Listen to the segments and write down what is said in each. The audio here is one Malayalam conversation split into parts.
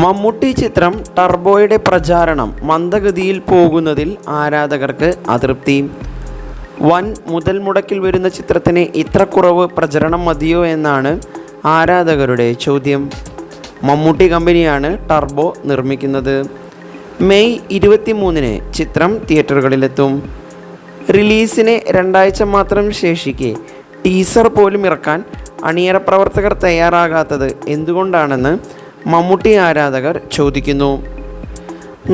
മമ്മൂട്ടി ചിത്രം ടർബോയുടെ പ്രചാരണം മന്ദഗതിയിൽ പോകുന്നതിൽ ആരാധകർക്ക് അതൃപ്തി. വൻ മുതൽ മുടക്കിൽ വരുന്ന ചിത്രത്തിന് ഇത്ര കുറവ് പ്രചരണം മതിയോ എന്നാണ് ആരാധകരുടെ ചോദ്യം. മമ്മൂട്ടി കമ്പനിയാണ് ടർബോ നിർമ്മിക്കുന്നത്. മെയ് ഇരുപത്തി മൂന്നിന് ചിത്രം തിയേറ്ററുകളിലെത്തും. റിലീസിന് രണ്ടാഴ്ച മാത്രം ശേഷിക്കെ ടീസർ പോലും ഇറക്കാൻ അണിയറ പ്രവർത്തകർ തയ്യാറാകാത്തത് എന്തുകൊണ്ടാണെന്ന് മമ്മൂട്ടി ആരാധകർ ചോദിക്കുന്നു.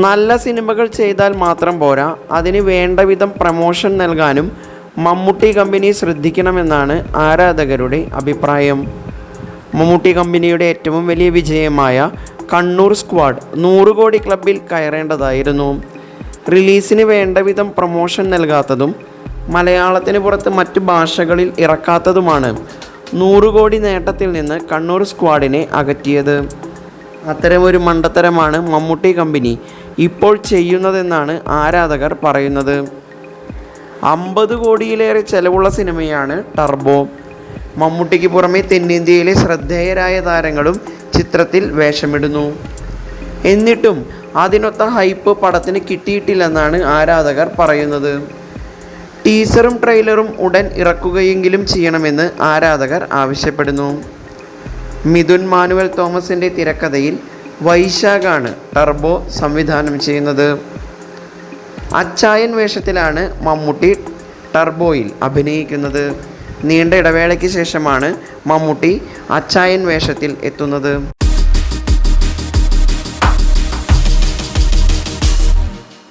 നല്ല സിനിമകൾ ചെയ്താൽ മാത്രം പോരാ അതിന് വേണ്ട വിധം പ്രമോഷൻ നൽകാനും മമ്മൂട്ടി കമ്പനി ശ്രദ്ധിക്കണമെന്നാണ് ആരാധകരുടെ അഭിപ്രായം. മമ്മൂട്ടി കമ്പനിയുടെ ഏറ്റവും വലിയ വിജയമായ കണ്ണൂർ സ്ക്വാഡ് നൂറ് കോടി ക്ലബിൽ കയറേണ്ടതായിരുന്നു. റിലീസിന് വേണ്ട വിധം പ്രമോഷൻ നൽകാത്തതും മലയാളത്തിന് പുറത്ത് മറ്റു ഭാഷകളിൽ ഇറക്കാത്തതുമാണ് നൂറ് കോടി നേട്ടത്തിൽ നിന്ന് കണ്ണൂർ സ്ക്വാഡിനെ അകറ്റിയത്. അത്തരമൊരു മണ്ടത്തരമാണ് മമ്മൂട്ടി കമ്പനി. ഇപ്പോൾ ചെയ്യുന്നതെന്നാണ് ആരാധകർ പറയുന്നത്. അമ്പത് കോടിയിലേറെ ചെലവുള്ള സിനിമയാണ് ടർബോ. മമ്മൂട്ടിക്ക് പുറമെ തെന്നിന്ത്യയിലെ ശ്രദ്ധേയരായ താരങ്ങളും ചിത്രത്തിൽ വേഷമിടുന്നു. എന്നിട്ടും അതിനൊത്ത ഹൈപ്പ് പടത്തിന് കിട്ടിയിട്ടില്ലെന്നാണ് ആരാധകർ പറയുന്നത്. ടീസറും ട്രെയിലറും ഉടൻ ഇറക്കുകയെങ്കിലും ചെയ്യണമെന്ന് ആരാധകർ ആവശ്യപ്പെടുന്നു. മിഥുൻ മാനുവൽ തോമസിന്റെ തിരക്കഥയിൽ വൈശാഖാണ് ടർബോ സംവിധാനം ചെയ്യുന്നത്. അച്ചായൻ വേഷത്തിലാണ് മമ്മൂട്ടി ടർബോയിൽ അഭിനയിക്കുന്നത്. നീണ്ട ഇടവേളയ്ക്ക് ശേഷമാണ് മമ്മൂട്ടി അച്ചായൻ വേഷത്തിൽ എത്തുന്നത്.